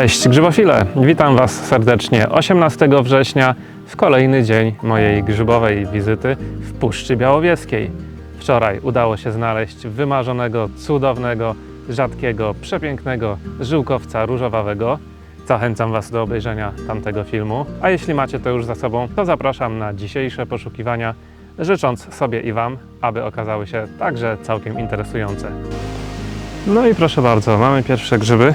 Cześć grzybofile, witam Was serdecznie 18 września w kolejny dzień mojej grzybowej wizyty w Puszczy Białowieskiej. Wczoraj udało się znaleźć wymarzonego, cudownego, rzadkiego, przepięknego żyłkowca różowawego. Zachęcam Was do obejrzenia tamtego filmu, a jeśli macie to już za sobą, to zapraszam na dzisiejsze poszukiwania, życząc sobie i Wam, aby okazały się także całkiem interesujące. No i proszę bardzo, mamy pierwsze grzyby.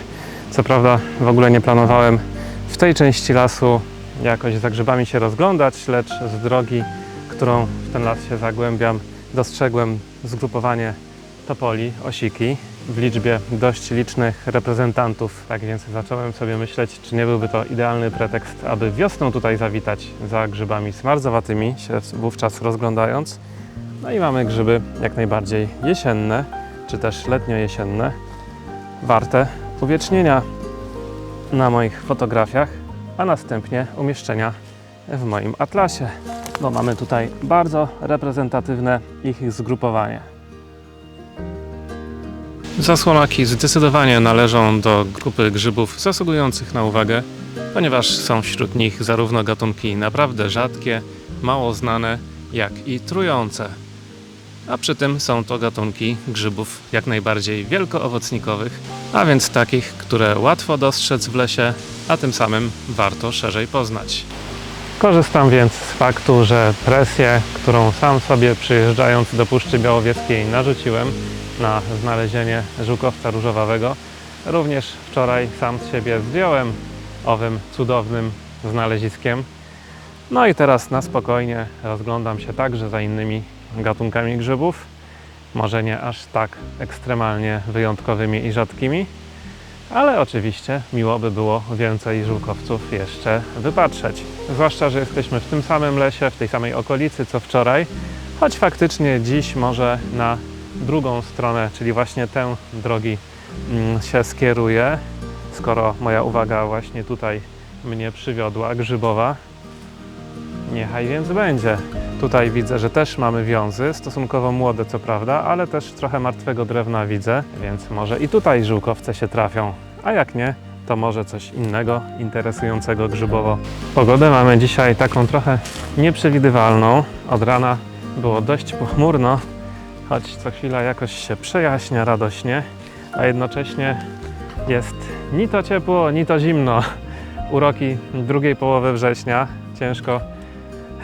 Co prawda w ogóle nie planowałem w tej części lasu jakoś za grzybami się rozglądać, lecz z drogi, którą w ten las się zagłębiam, dostrzegłem zgrupowanie topoli, osiki w liczbie dość licznych reprezentantów. Tak więc zacząłem sobie myśleć, czy nie byłby to idealny pretekst, aby wiosną tutaj zawitać za grzybami smarzowatymi, się wówczas rozglądając. No i mamy grzyby jak najbardziej jesienne, czy też letnio-jesienne, warte uwiecznienia na moich fotografiach, a następnie umieszczenia w moim atlasie, bo mamy tutaj bardzo reprezentatywne ich zgrupowanie. Zasłonaki zdecydowanie należą do grupy grzybów zasługujących na uwagę, ponieważ są wśród nich zarówno gatunki naprawdę rzadkie, mało znane, jak i trujące. A przy tym są to gatunki grzybów jak najbardziej wielkoowocnikowych, a więc takich, które łatwo dostrzec w lesie, a tym samym warto szerzej poznać. Korzystam więc z faktu, że presję, którą sam sobie przyjeżdżając do Puszczy Białowieskiej narzuciłem na znalezienie żółkowca różowawego, również wczoraj sam z siebie zdjąłem owym cudownym znaleziskiem. No i teraz na spokojnie rozglądam się także za innymi gatunkami grzybów, może nie aż tak ekstremalnie wyjątkowymi i rzadkimi, ale oczywiście miło by było więcej żółkowców jeszcze wypatrzeć. Zwłaszcza, że jesteśmy w tym samym lesie, w tej samej okolicy co wczoraj, choć faktycznie dziś może na drugą stronę, czyli właśnie tę drogi mm, się skieruję, skoro moja uwaga właśnie tutaj mnie przywiodła, grzybowa. Niechaj więc będzie. Tutaj widzę, że też mamy wiązy, stosunkowo młode co prawda, ale też trochę martwego drewna widzę, więc może i tutaj żółkowce się trafią. A jak nie, to może coś innego, interesującego grzybowo. Pogodę mamy dzisiaj taką trochę nieprzewidywalną. Od rana było dość pochmurno, choć co chwila jakoś się przejaśnia radośnie, a jednocześnie jest ni to ciepło, ni to zimno. Uroki drugiej połowy września. Ciężko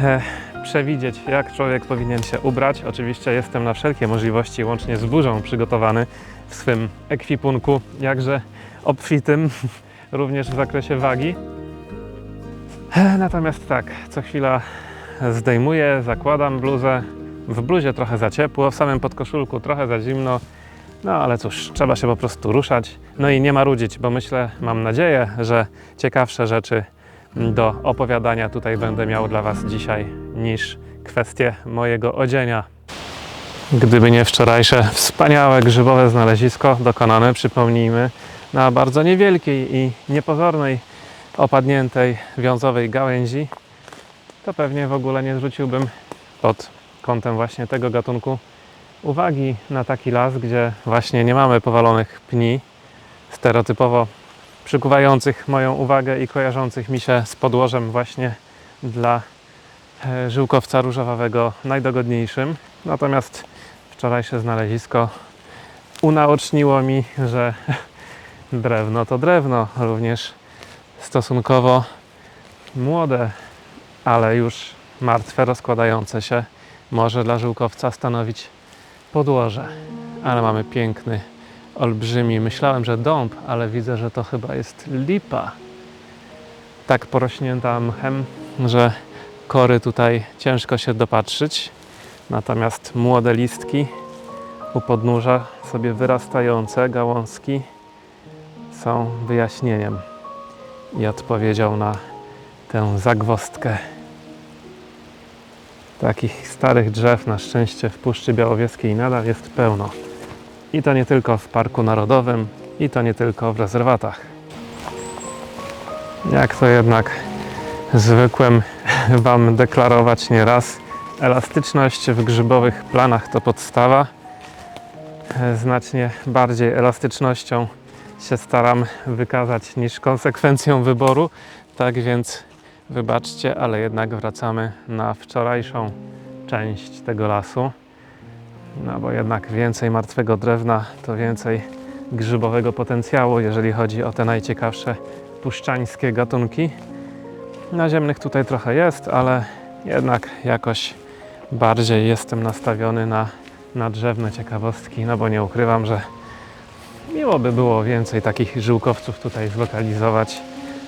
e, przewidzieć, jak człowiek powinien się ubrać. Oczywiście jestem na wszelkie możliwości, łącznie z burzą, przygotowany w swym ekwipunku, jakże obfitym, również w zakresie wagi. Natomiast tak, co chwila zdejmuję, zakładam bluzę. W bluzie trochę za ciepło, w samym podkoszulku trochę za zimno. No ale cóż, trzeba się po prostu ruszać. No i nie marudzić, bo myślę, mam nadzieję, że ciekawsze rzeczy do opowiadania tutaj będę miał dla Was dzisiaj niż kwestie mojego odzienia. Gdyby nie wczorajsze wspaniałe grzybowe znalezisko dokonane, przypomnijmy, na bardzo niewielkiej i niepozornej, opadniętej wiązowej gałęzi, to pewnie w ogóle nie zwróciłbym pod kątem właśnie tego gatunku uwagi na taki las, gdzie właśnie nie mamy powalonych pni, stereotypowo przykuwających moją uwagę i kojarzących mi się z podłożem właśnie dla e, żyłkowca różowawego najdogodniejszym. Natomiast wczorajsze znalezisko unaoczniło mi, że drewno to drewno, również stosunkowo młode, ale już martwe, rozkładające się, może dla żyłkowca stanowić podłoże. Ale mamy piękny, olbrzymi. Myślałem, że dąb, ale widzę, że to chyba jest lipa. Tak porośnięta mchem, że kory tutaj ciężko się dopatrzyć. Natomiast młode listki u podnóża sobie wyrastające gałązki są wyjaśnieniem i odpowiedzią na tę zagwozdkę. Takich starych drzew na szczęście w Puszczy Białowieskiej nadal jest pełno. I to nie tylko w Parku Narodowym, i to nie tylko w rezerwatach. Jak to jednak zwykłem Wam deklarować nieraz, elastyczność w grzybowych planach to podstawa. Znacznie bardziej elastycznością się staram wykazać niż konsekwencją wyboru. Tak więc wybaczcie, ale jednak wracamy na wczorajszą część tego lasu. No bo jednak więcej martwego drewna to więcej grzybowego potencjału, jeżeli chodzi o te najciekawsze puszczańskie gatunki. Naziemnych tutaj trochę jest, ale jednak jakoś bardziej jestem nastawiony na, na drzewne ciekawostki, no bo nie ukrywam, że miło by było więcej takich żyłkowców tutaj zlokalizować.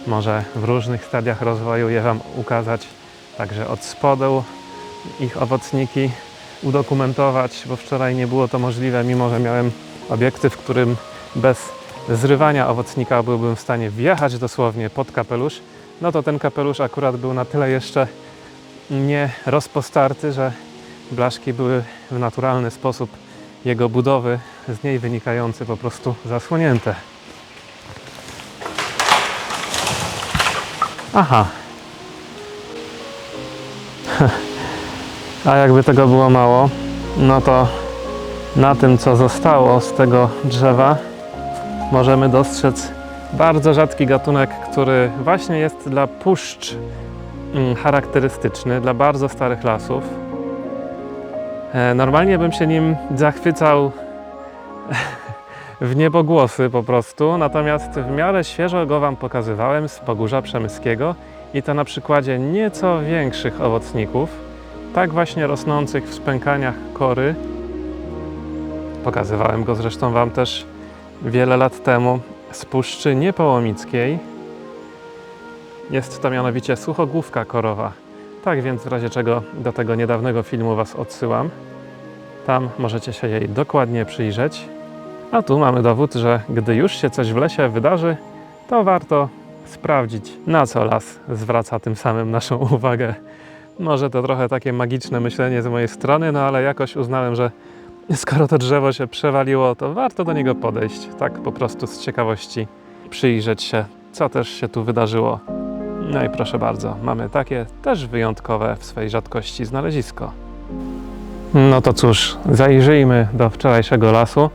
Może w różnych stadiach rozwoju je Wam ukazać, także od spodu ich owocniki udokumentować, bo wczoraj nie było to możliwe, mimo że miałem obiektyw, którym bez zrywania owocnika byłbym w stanie wjechać dosłownie pod kapelusz, no to ten kapelusz akurat był na tyle jeszcze nie rozpostarty, że blaszki były w naturalny sposób jego budowy, z niej wynikający po prostu zasłonięte. Aha. A jakby tego było mało, no to na tym, co zostało z tego drzewa, możemy dostrzec bardzo rzadki gatunek, który właśnie jest dla puszcz mm, charakterystyczny, dla bardzo starych lasów. E, Normalnie bym się nim zachwycał w niebogłosy po prostu, natomiast w miarę świeżo go Wam pokazywałem z Pogórza Przemyskiego i to na przykładzie nieco większych owocników, tak właśnie rosnących w spękaniach kory. Pokazywałem go zresztą Wam też wiele lat temu z Puszczy Niepołomickiej. Jest to mianowicie suchogłówka korowa. Tak więc w razie czego do tego niedawnego filmu Was odsyłam. Tam możecie się jej dokładnie przyjrzeć. A tu mamy dowód, że gdy już się coś w lesie wydarzy, to warto sprawdzić, na co las zwraca tym samym naszą uwagę. Może to trochę takie magiczne myślenie z mojej strony, no ale jakoś uznałem, że skoro to drzewo się przewaliło, to warto do niego podejść, tak po prostu z ciekawości, przyjrzeć się, co też się tu wydarzyło. No i proszę bardzo, mamy takie też wyjątkowe w swej rzadkości znalezisko. No to cóż, zajrzyjmy do wczorajszego lasu,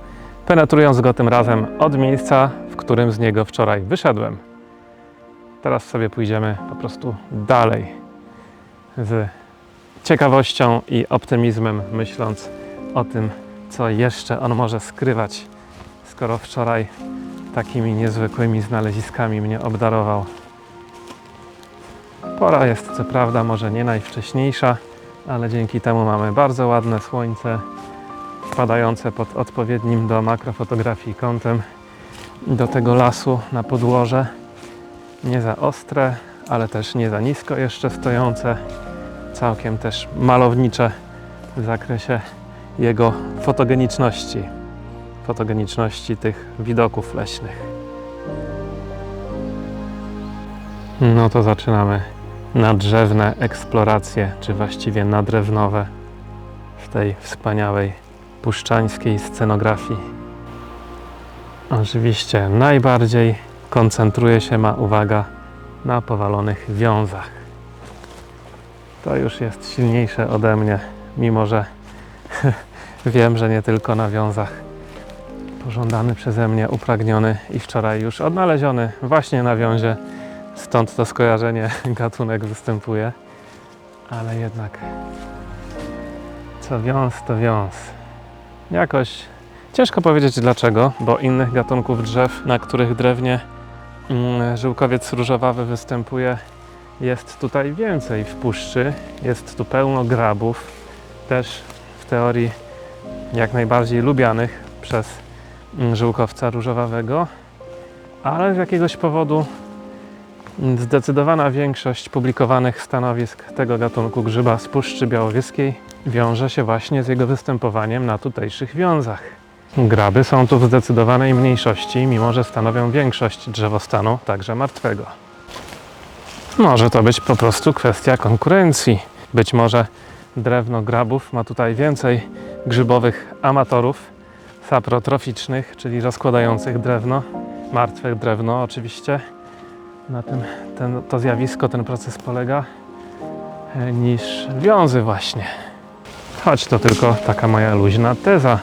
penetrując go tym razem od miejsca, w którym z niego wczoraj wyszedłem. Teraz sobie pójdziemy po prostu dalej z ciekawością i optymizmem, myśląc o tym, co jeszcze on może skrywać, skoro wczoraj takimi niezwykłymi znaleziskami mnie obdarował. Pora jest co prawda może nie najwcześniejsza, ale dzięki temu mamy bardzo ładne słońce wpadające pod odpowiednim do makrofotografii kątem do tego lasu na podłoże. Nie za ostre, ale też nie za nisko jeszcze stojące. Całkiem też malownicze w zakresie jego fotogeniczności, fotogeniczności tych widoków leśnych. No to zaczynamy nadrzewne eksploracje, czy właściwie nadrewnowe w tej wspaniałej puszczańskiej scenografii. Oczywiście najbardziej koncentruje się ma uwaga na powalonych wiązach. To już jest silniejsze ode mnie, mimo że wiem, że nie tylko na wiązach. Pożądany przeze mnie, upragniony i wczoraj już odnaleziony właśnie na wiązie. Stąd to skojarzenie gatunek występuje. Ale jednak co wiąz, to wiąz. Jakoś ciężko powiedzieć dlaczego, bo innych gatunków drzew, na których drewnie mm, żyłkowiec różowawy występuje, jest tutaj więcej w puszczy. Jest tu pełno grabów, też w teorii jak najbardziej lubianych przez żyłkowca różowawego, ale z jakiegoś powodu zdecydowana większość publikowanych stanowisk tego gatunku grzyba z Puszczy Białowieskiej wiąże się właśnie z jego występowaniem na tutejszych wiązach. Graby są tu w zdecydowanej mniejszości, mimo że stanowią większość drzewostanu, także martwego. Może to być po prostu kwestia konkurencji. Być może drewno grabów ma tutaj więcej grzybowych amatorów saprotroficznych, czyli rozkładających drewno, martwe drewno oczywiście. Na tym ten, to zjawisko, ten proces polega, e, niż wiązy właśnie. Choć to tylko taka moja luźna teza,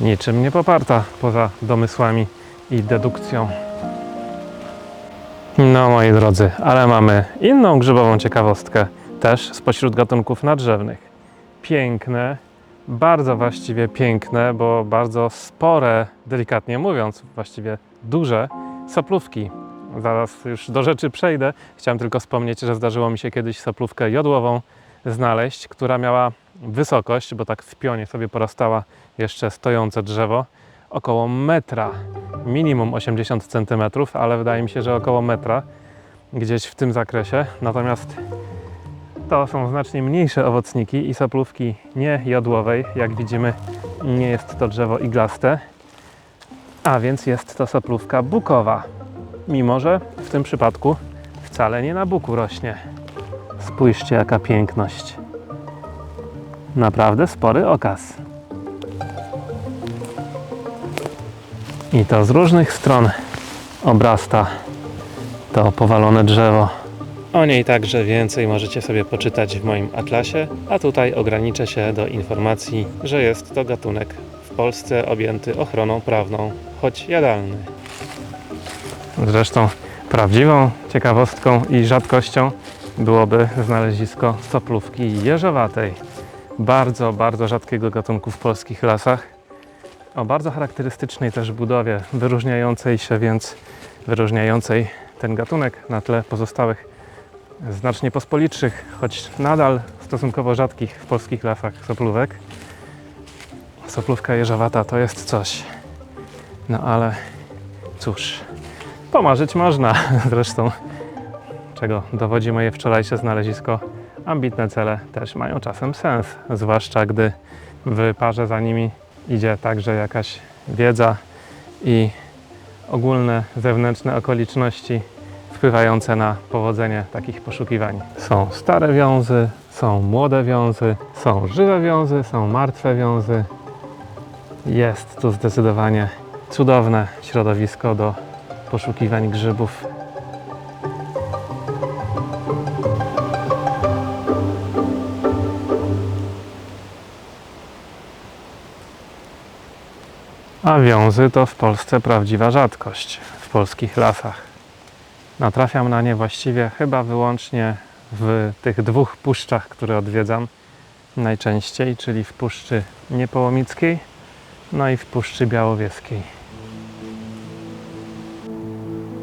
niczym nie poparta poza domysłami i dedukcją. No moi drodzy, ale mamy inną grzybową ciekawostkę, też spośród gatunków nadrzewnych. Piękne, bardzo właściwie piękne, bo bardzo spore, delikatnie mówiąc, właściwie duże soplówki. Zaraz już do rzeczy przejdę. Chciałem tylko wspomnieć, że zdarzyło mi się kiedyś soplówkę jodłową znaleźć, która miała wysokość, bo tak w pionie sobie porastała jeszcze stojące drzewo, około metra, minimum 80 cm, ale wydaje mi się, że około metra, gdzieś w tym zakresie. Natomiast to są znacznie mniejsze owocniki i soplówki nie jodłowej. Jak widzimy, nie jest to drzewo iglaste, a więc jest to soplówka bukowa. Mimo, że w tym przypadku wcale nie na buku rośnie. Spójrzcie, jaka piękność. Naprawdę spory okaz. I to z różnych stron obrasta to powalone drzewo. O niej także więcej możecie sobie poczytać w moim atlasie, a tutaj ograniczę się do informacji, że jest to gatunek w Polsce objęty ochroną prawną, choć jadalny. Zresztą prawdziwą ciekawostką i rzadkością byłoby znalezisko soplówki jeżowatej. Bardzo, bardzo rzadkiego gatunku w polskich lasach. O bardzo charakterystycznej też budowie, wyróżniającej się więc, wyróżniającej ten gatunek na tle pozostałych znacznie pospolitszych, choć nadal stosunkowo rzadkich w polskich lasach soplówek. Soplówka jeżowata to jest coś. No ale cóż, pomarzyć można. Zresztą, czego dowodzi moje wczorajsze znalezisko, ambitne cele też mają czasem sens, zwłaszcza gdy w parze za nimi idzie także jakaś wiedza i ogólne zewnętrzne okoliczności wpływające na powodzenie takich poszukiwań. Są stare wiązy, są młode wiązy, są żywe wiązy, są martwe wiązy. Jest tu zdecydowanie cudowne środowisko do poszukiwań grzybów. A wiązy to w Polsce prawdziwa rzadkość w polskich lasach. Natrafiam na nie właściwie chyba wyłącznie w tych dwóch puszczach, które odwiedzam najczęściej, czyli w Puszczy Niepołomickiej, no i w Puszczy Białowieskiej.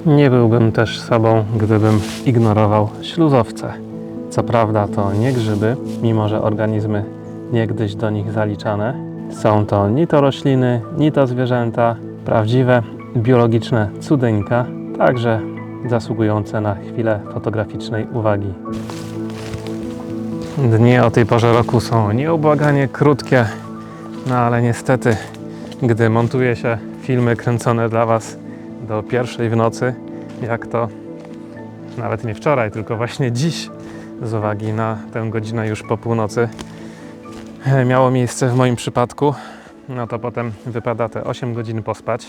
Nie byłbym też sobą, gdybym ignorował śluzowce. Co prawda to nie grzyby, mimo że organizmy niegdyś do nich zaliczane. Są to ni to rośliny, ni to zwierzęta, prawdziwe biologiczne cudeńka, także zasługujące na chwilę fotograficznej uwagi. Dni o tej porze roku są nieubłaganie krótkie, no ale niestety, gdy montuje się filmy kręcone dla Was do pierwszej w nocy, jak to nawet nie wczoraj, tylko właśnie dziś, z uwagi na tę godzinę już po północy, miało miejsce w moim przypadku, no to potem wypada te 8 godzin pospać,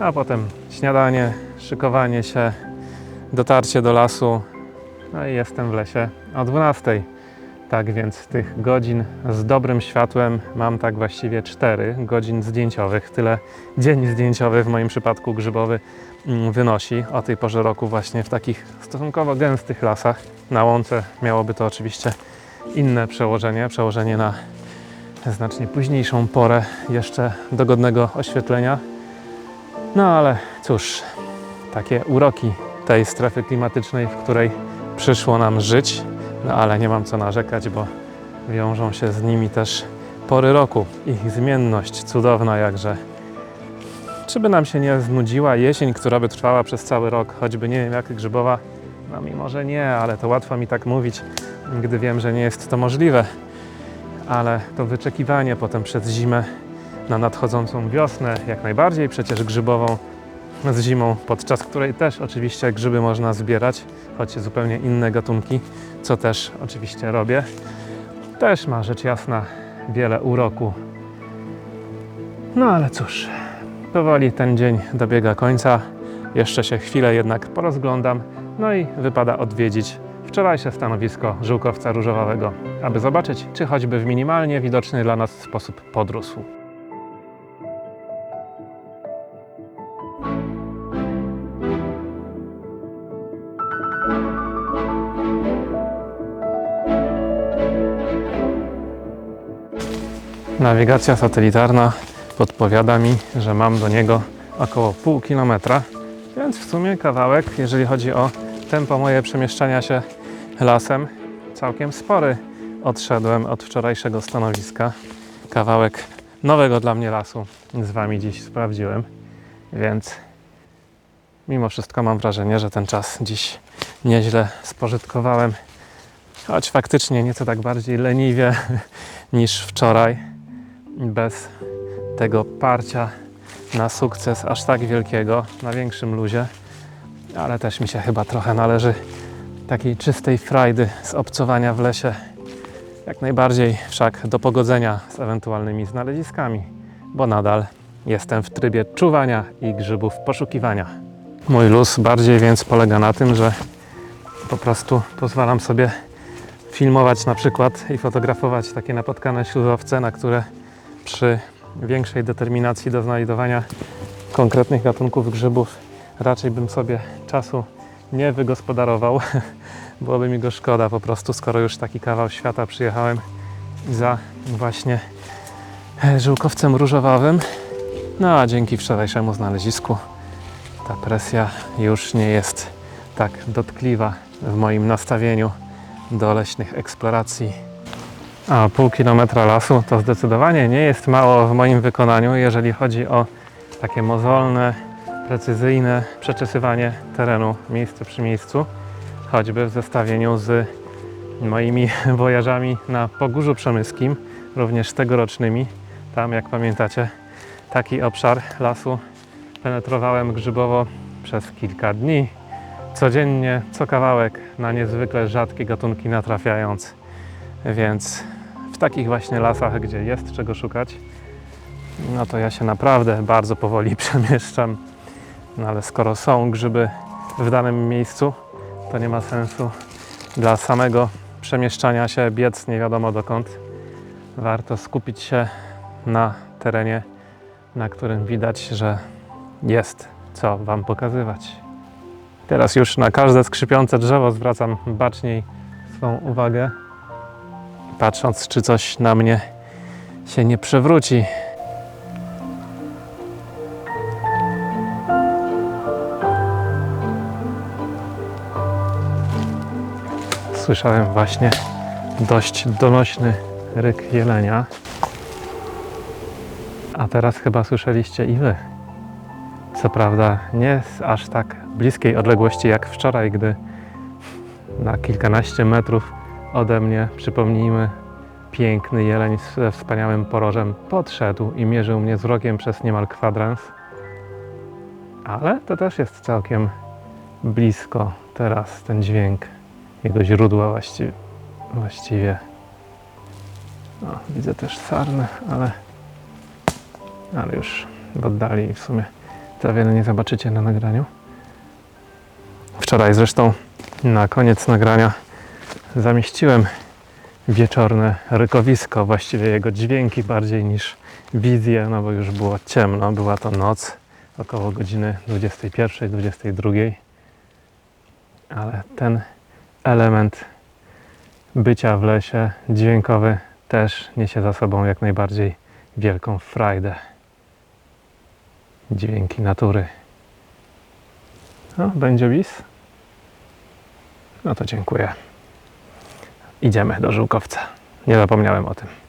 a potem śniadanie, szykowanie się, dotarcie do lasu, no i jestem w lesie o 12. Tak więc tych godzin z dobrym światłem mam tak właściwie 4 godzin zdjęciowych. Tyle dzień zdjęciowy w moim przypadku grzybowy mm, wynosi o tej porze roku właśnie w takich stosunkowo gęstych lasach. Na łące miałoby to oczywiście inne przełożenie, przełożenie na znacznie późniejszą porę jeszcze dogodnego oświetlenia. No ale cóż, takie uroki tej strefy klimatycznej, w której przyszło nam żyć. No ale nie mam co narzekać, bo wiążą się z nimi też pory roku. Ich zmienność cudowna jakże. Czy by nam się nie znudziła jesień, która by trwała przez cały rok, choćby nie wiem jak grzybowa? No mimo, że nie, ale to łatwo mi tak mówić, gdy wiem, że nie jest to możliwe. Ale to wyczekiwanie potem przez zimę na nadchodzącą wiosnę, jak najbardziej przecież grzybową, z zimą, podczas której też oczywiście grzyby można zbierać, choć zupełnie inne gatunki, co też oczywiście robię. Też ma rzecz jasna wiele uroku. No ale cóż, powoli ten dzień dobiega końca. Jeszcze się chwilę jednak porozglądam, no i wypada odwiedzić wczorajsze stanowisko żółkowca różowawego, aby zobaczyć, czy choćby w minimalnie widoczny dla nas sposób podrósł. Nawigacja satelitarna podpowiada mi, że mam do niego około pół kilometra, więc w sumie kawałek, jeżeli chodzi o tempo moje przemieszczania się lasem, całkiem spory. Odszedłem od wczorajszego stanowiska. Kawałek nowego dla mnie lasu z Wami dziś sprawdziłem, więc mimo wszystko mam wrażenie, że ten czas dziś nieźle spożytkowałem, choć faktycznie nieco tak bardziej leniwie niż wczoraj, bez tego parcia na sukces aż tak wielkiego, na większym luzie, ale też mi się chyba trochę należy takiej czystej frajdy z obcowania w lesie. Jak najbardziej wszak do pogodzenia z ewentualnymi znaleziskami, bo nadal jestem w trybie czuwania i grzybów poszukiwania. Mój luz bardziej więc polega na tym, że po prostu pozwalam sobie filmować na przykład i fotografować takie napotkane śluzowce, na które przy większej determinacji do znajdowania konkretnych gatunków grzybów raczej bym sobie czasu nie wygospodarował. Byłoby mi go szkoda po prostu, skoro już taki kawał świata przyjechałem za właśnie e, żyłkowcem różowawym. No a dzięki wczorajszemu znalezisku ta presja już nie jest tak dotkliwa w moim nastawieniu do leśnych eksploracji. A pół kilometra lasu to zdecydowanie nie jest mało w moim wykonaniu, jeżeli chodzi o takie mozolne, precyzyjne przeczesywanie terenu miejsce przy miejscu, choćby w zestawieniu z moimi wojażami na Pogórzu Przemyskim, również tegorocznymi. Tam, jak pamiętacie, taki obszar lasu penetrowałem grzybowo przez kilka dni. Codziennie, co kawałek, na niezwykle rzadkie gatunki natrafiając. Więc w takich właśnie lasach, gdzie jest czego szukać, no to ja się naprawdę bardzo powoli przemieszczam. No ale skoro są grzyby w danym miejscu, to nie ma sensu dla samego przemieszczania się biec nie wiadomo dokąd. Warto skupić się na terenie, na którym widać, że jest co Wam pokazywać. Teraz już na każde skrzypiące drzewo zwracam baczniej swą uwagę, patrząc, czy coś na mnie się nie przewróci. Słyszałem właśnie dość donośny ryk jelenia. A teraz chyba słyszeliście i wy. Co prawda nie z aż tak bliskiej odległości jak wczoraj, gdy na kilkanaście metrów ode mnie, przypomnijmy, piękny jeleń ze wspaniałym porożem podszedł i mierzył mnie wzrokiem przez niemal kwadrans. Ale to też jest całkiem blisko teraz ten dźwięk, jego źródła właściwie. właściwie. Widzę też sarnę, ale, ale już w oddali w sumie za wiele nie zobaczycie na nagraniu. Wczoraj zresztą na koniec nagrania zamieściłem wieczorne rykowisko, właściwie jego dźwięki bardziej niż wizję, no bo już było ciemno, była to noc, około godziny 21-22. Ale ten element bycia w lesie dźwiękowy też niesie za sobą jak najbardziej wielką frajdę. Dźwięki natury. No, będzie bis? No to dziękuję. Idziemy do Żółkowca. Nie zapomniałem o tym.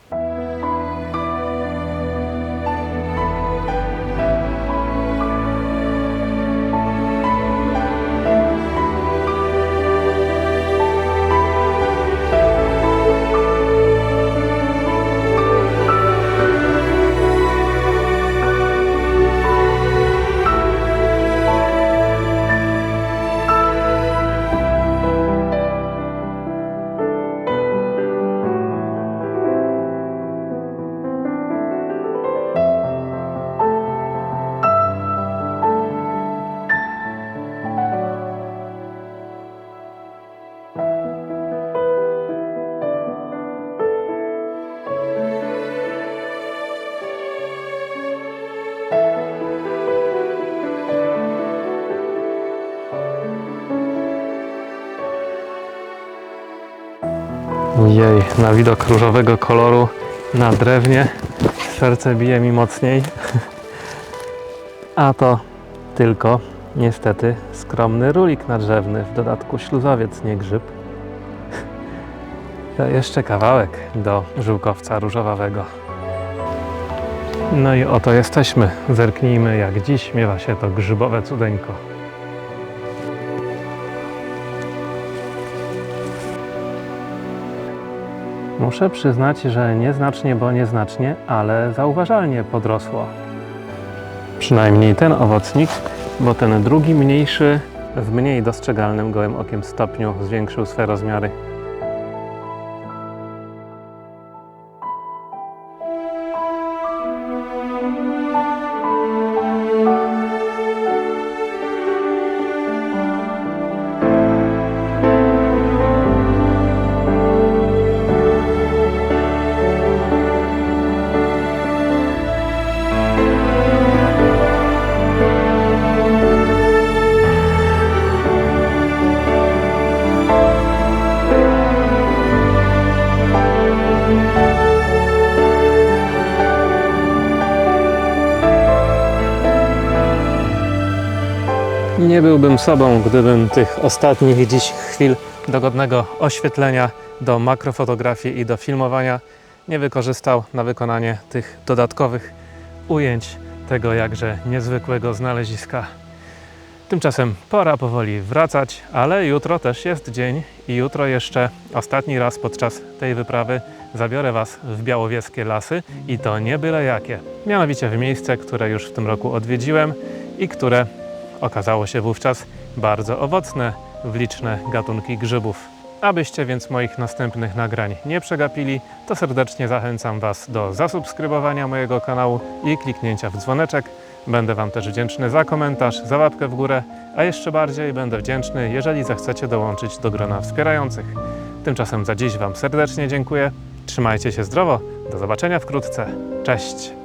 Jej, na widok różowego koloru na drewnie, serce bije mi mocniej. A to tylko niestety skromny rulik nadrzewny, w dodatku śluzowiec, nie grzyb. To jeszcze kawałek do żółkowca różowawego. No i oto jesteśmy. Zerknijmy jak dziś miewa się to grzybowe cudeńko. Muszę przyznać, że nieznacznie, bo nieznacznie, ale zauważalnie podrosło. Przynajmniej ten owocnik, bo ten drugi mniejszy w mniej dostrzegalnym gołym okiem stopniu zwiększył swe rozmiary. Nie byłbym sobą, gdybym tych ostatnich dziś chwil dogodnego oświetlenia do makrofotografii i do filmowania nie wykorzystał na wykonanie tych dodatkowych ujęć tego jakże niezwykłego znaleziska. Tymczasem pora powoli wracać, ale jutro też jest dzień i jutro jeszcze ostatni raz podczas tej wyprawy zabiorę Was w białowieskie lasy i to nie byle jakie. Mianowicie w miejsce, które już w tym roku odwiedziłem i które okazało się wówczas bardzo owocne w liczne gatunki grzybów. Abyście więc moich następnych nagrań nie przegapili, to serdecznie zachęcam Was do zasubskrybowania mojego kanału i kliknięcia w dzwoneczek. Będę Wam też wdzięczny za komentarz, za łapkę w górę, a jeszcze bardziej będę wdzięczny, jeżeli zechcecie dołączyć do grona wspierających. Tymczasem za dziś Wam serdecznie dziękuję. Trzymajcie się zdrowo. Do zobaczenia wkrótce. Cześć!